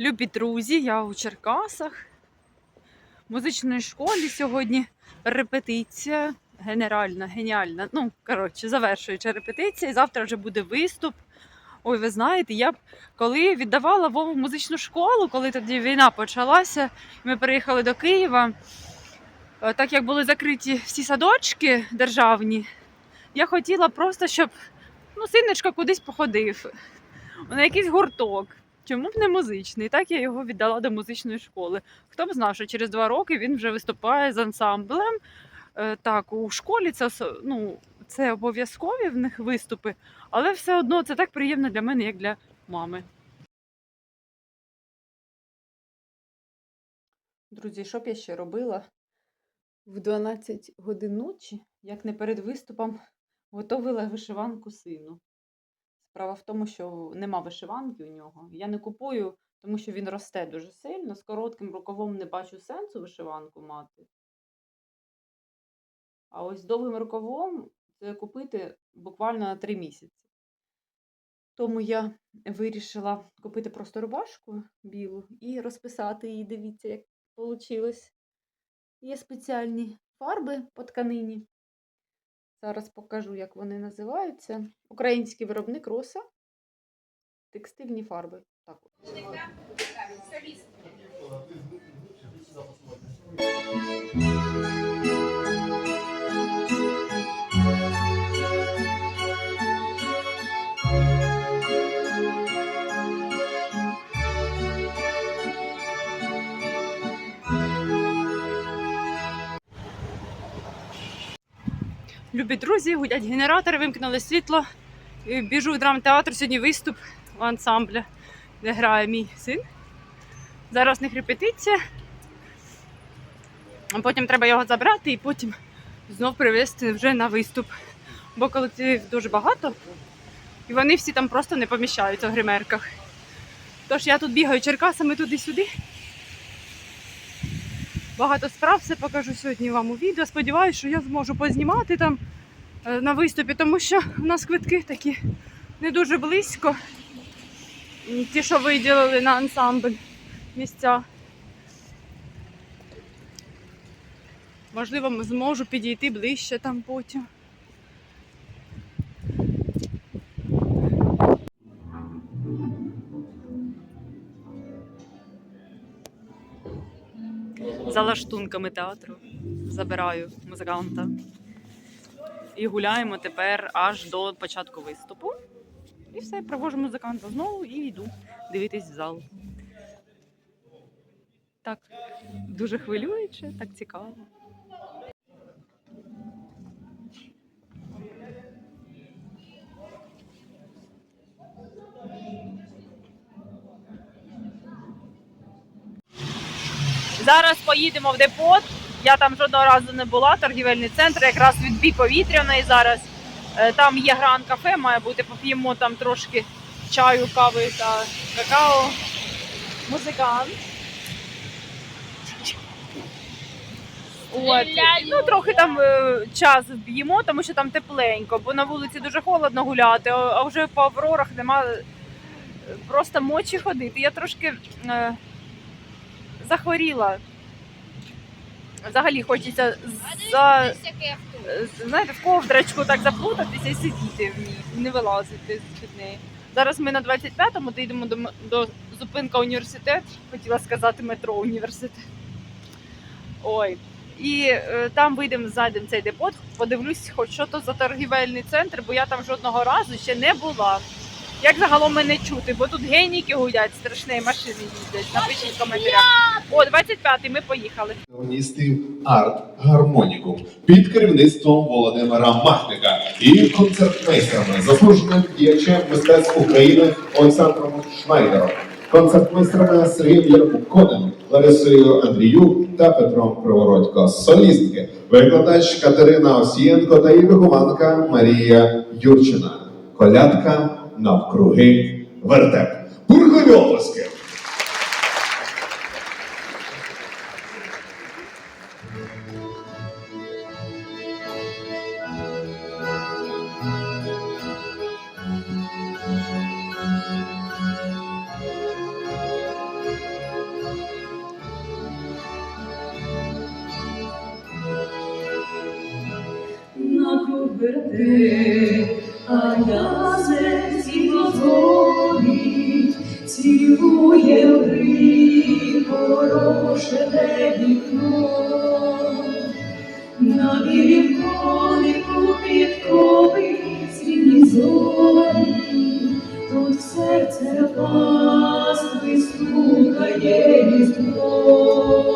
Любі друзі, я у Черкасах. В музичній школі сьогодні репетиція генеральна, геніальна. Ну, коротше, завершуюча репетиція, і завтра вже буде виступ. Ой, ви знаєте, я б коли віддавала Вову музичну школу, коли тоді війна почалася, ми приїхали до Києва. е, Так як були закриті всі садочки державні, я хотіла просто, щоб ну, синочка кудись походив на якийсь гурток. Чому б не музичний? Так я його віддала до музичної школи. Хто б знав, що через два роки він вже виступає з ансамблем. Е, Так, у школі це ну, це обов'язкові в них виступи, але все одно це так приємно для мене, як для мами. Друзі, що б я ще робила в 12 годин ночі, як не перед виступом, готовила вишиванку сину. Справа в тому, що нема вишиванки у нього. Я не купую, тому що він росте дуже сильно. З коротким рукавом не бачу сенсу вишиванку мати. А ось з довгим рукавом це купити буквально на три місяці. Тому я вирішила купити просто рубашку білу і розписати її. Дивіться, як вийшло. Є спеціальні фарби по тканині. Зараз покажу, як вони називаються. Український виробник Роса. Текстильні фарби. Так. от. Любі друзі, гудять генератори, вимкнули світло. І Біжу в драмтеатр. Сьогодні виступ у ансамбля, де грає мій син. Зараз в них репетиція. Потім треба його забрати і потім знов привезти вже на виступ. Бо колективів дуже багато, і вони всі там просто не поміщаються в гримерках. Тож я тут бігаю черкасами туди-сюди. Багато справ все покажу сьогодні вам у відео. Сподіваюся, що я зможу познімати там на виступі, тому що у нас квитки такі не дуже близько. Ті, що виділили на ансамбль місця. Можливо, зможу підійти ближче там потім. За лаштунками театру забираю музиканта. І гуляємо тепер аж до початку виступу. І все, провожу музиканта знову і йду дивитись в зал. Так, дуже хвилююче, так цікаво. Зараз поїдемо в депот. Я там жодного разу не була, торгівельний центр, якраз відбій повітряної зараз. Е, Там є гран кафе, має бути, поп'ємо там трошки чаю, кави та какао. Музикант. От. Ну, трохи там е, час вб'ємо, тому що там тепленько, бо на вулиці дуже холодно гуляти, а- а вже по аврорах нема е, просто мочі ходити. Я трошки е, захворіла. Взагалі хочеться за, знаєте, в ковдрочку так заплутатися і сидіти в ній, не вилазити з неї. Зараз ми на 25-му доїдемо до, до зупинка університет, хотіла сказати метро університет. Ой. І е, там вийдемо зайдемо цей депот, подивлюсь, хоч що то за торгівельний центр, бо я там жодного разу ще не була. Як загалом мене чути, бо тут гейніки гудять, страшні машини їздять. Напишіть в коментарях. О, 25-й, ми поїхали. Органістів арт гармонікум під керівництвом Володимира Махника і концертмейстерами, заслуженим діячем мистецтв України Олександром Шнайдером, концертмейстерами Сергієм Ярмуконем, Ларисою Андрію та Петром Привородько, солістки, викладач Катерина Осієнко та її вихованка Марія Юрчина. Колядка навкруги вертеп. Бургові оплески! а я dozen. Цілує в порошене вікно. На білім конику підкови срібні зорі, тут в серце пастви стукає різдво.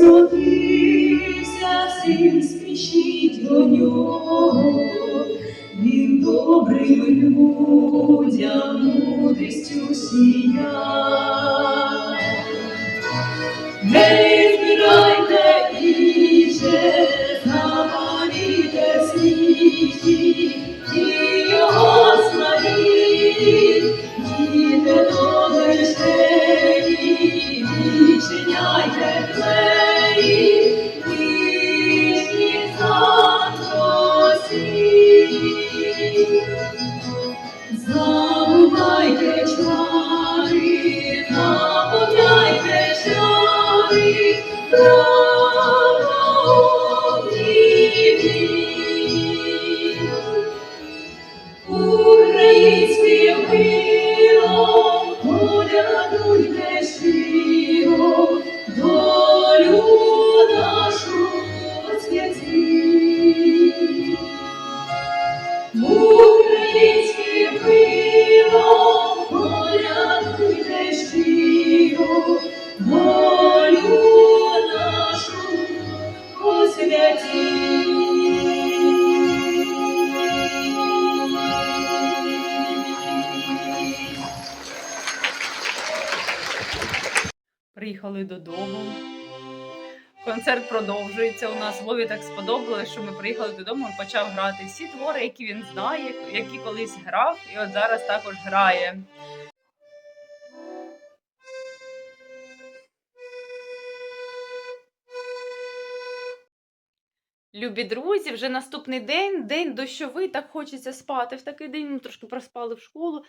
Христос родився, всім спішіть до нього, Він добрим людям мудрістю сія. Гей, збирайте іще, запаліте свічі, і його славіть, діти you do it. Приїхали додому. Концерт продовжується у нас. Вові так сподобалось, що ми приїхали додому і почав грати всі твори, які він знає, які колись грав, і от зараз також грає. Любі друзі, вже наступний день, день дощовий, так хочеться спати. В такий день ми трошки проспали в школу.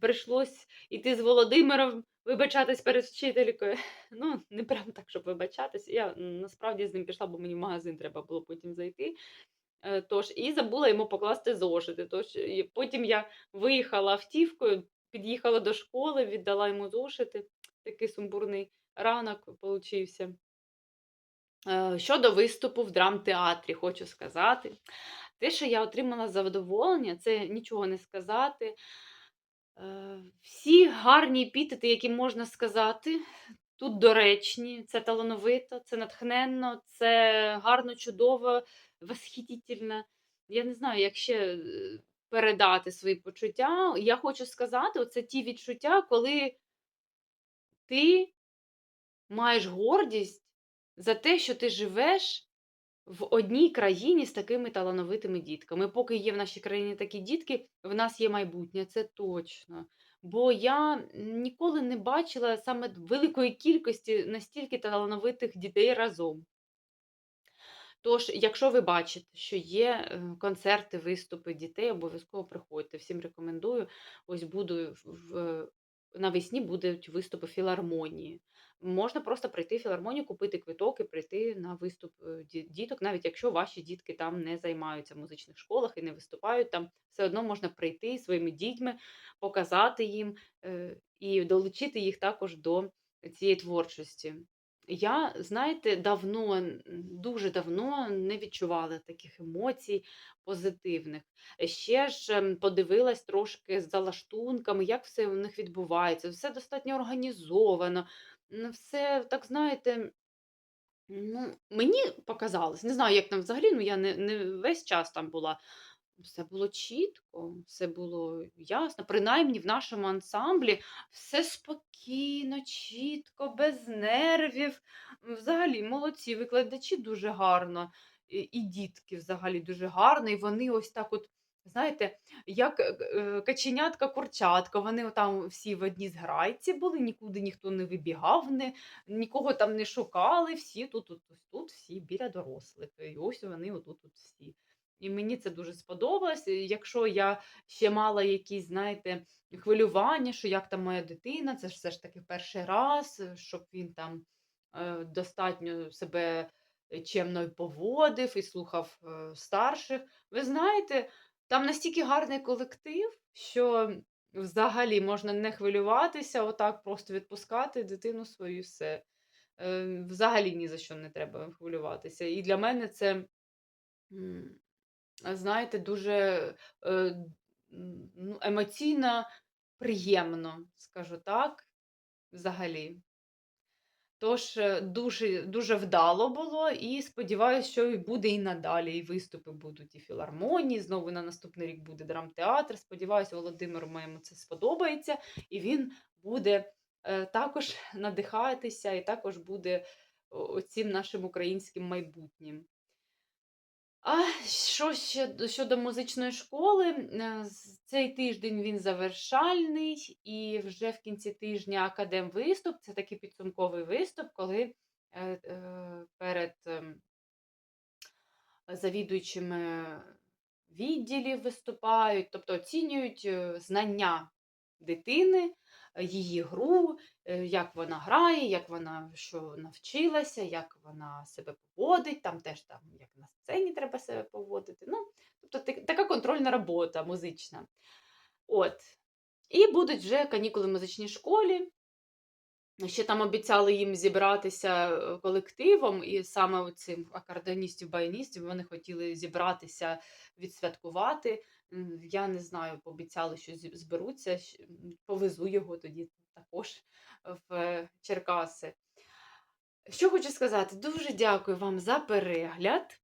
Прийшлось іти з Володимиром вибачатись перед вчителькою. Ну, не прям так, щоб вибачатись. Я насправді з ним пішла, бо мені в магазин треба було потім зайти. Е, Тож, і забула йому покласти зошити. Тож, і потім я виїхала автівкою, під'їхала до школи, віддала йому зошити. Такий сумбурний ранок получився. Е, Щодо виступу в драмтеатрі, хочу сказати. Те, що я отримала задоволення, це нічого не сказати. Е, Всі гарні епітети, які можна сказати, тут доречні, це талановито, це натхненно, це гарно, чудово, восхитительно. Я не знаю, як ще е, передати свої почуття. Я хочу сказати, оце ті відчуття, коли ти маєш гордість за те, що ти живеш в одній країні з такими талановитими дітками. Поки є в нашій країні такі дітки, в нас є майбутнє, це точно. Бо я ніколи не бачила саме великої кількості настільки талановитих дітей разом. Тож, якщо ви бачите, що є е, концерти, виступи дітей, обов'язково приходьте. Всім рекомендую. Ось буду в- навесні будуть виступи філармонії. Можна просто прийти в філармонію, купити квиток і прийти на виступ е, діток, навіть якщо ваші дітки там не займаються в музичних школах і не виступають там, все одно можна прийти своїми дітьми, показати їм е, і долучити їх також до цієї творчості. Я, знаєте, давно, дуже давно не відчувала таких емоцій позитивних. Ще ж ем, подивилась трошки за лаштунками, як все у них відбувається. Все достатньо організовано. Все так, знаєте, ну, мені показалось, не знаю, як там взагалі, ну я не, не весь час там була. Все було чітко, все було ясно. Принаймні в нашому ансамблі все спокійно, чітко, без нервів. Взагалі, молодці, викладачі дуже гарно, і, дітки взагалі дуже гарно. І вони ось так, от, знаєте, як е, е, каченятка, курчатка. Вони там всі в одній зграйці були, нікуди ніхто не вибігав, не, нікого там не шукали. Всі тут, тут, тут всі біля дорослих. І ось вони отут тут всі. І мені це дуже сподобалось. Якщо я ще мала якісь, знаєте, хвилювання, що як там моя дитина, це ж все ж таки перший раз, е, щоб він там е, достатньо себе е, чемно поводив і слухав старших. Ви знаєте, там настільки гарний колектив, що взагалі можна не хвилюватися, отак просто відпускати дитину свою все. Взагалі ні за що не треба хвилюватися. І для мене це. А, знаєте, дуже, е, ну, емоційно приємно, скажу так, взагалі. Тож, е, дуже, дуже вдало було, і сподіваюся, що буде і надалі. І виступи будуть, і філармонії. Знову на наступний рік буде драмтеатр. Сподіваюся, Володимиру моєму це сподобається, і він буде е, також надихатися, і також буде цим нашим українським майбутнім. А що ще щодо музичної школи, е, цей тиждень він завершальний, і вже в кінці тижня академ-виступ. Це такий підсумковий виступ, коли е, е, перед ем, завідуючими відділів виступають, тобто оцінюють знання дитини, її гру, е, як вона грає, як вона що навчилася, як вона себе поводить, там теж там, як на сцені треба себе поводити. Ну, тобто така контрольна робота музична. От. І будуть вже канікули в музичній школі. Ще там обіцяли їм зібратися е, колективом, і саме цим акордеоністів, баяністів вони хотіли зібратися, відсвяткувати. Я не знаю, пообіцяли, що зберуться. Повезу його тоді також в Черкаси. Що хочу сказати, дуже дякую вам за перегляд.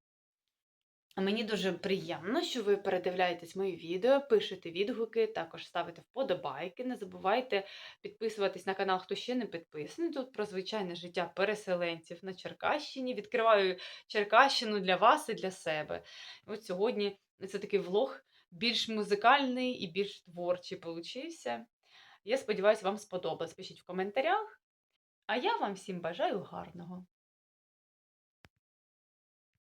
Мені дуже приємно, що ви передивляєтесь мої відео, пишете відгуки, також ставите вподобайки. Не забувайте підписуватись на канал, хто ще не підписаний. Тут про звичайне життя переселенців на Черкащині. Відкриваю Черкащину для вас і для себе. От сьогодні це такий влог більш музикальний і більш творчий получився. Я сподіваюся, вам сподобалось. Пишіть в коментарях. А я вам всім бажаю гарного.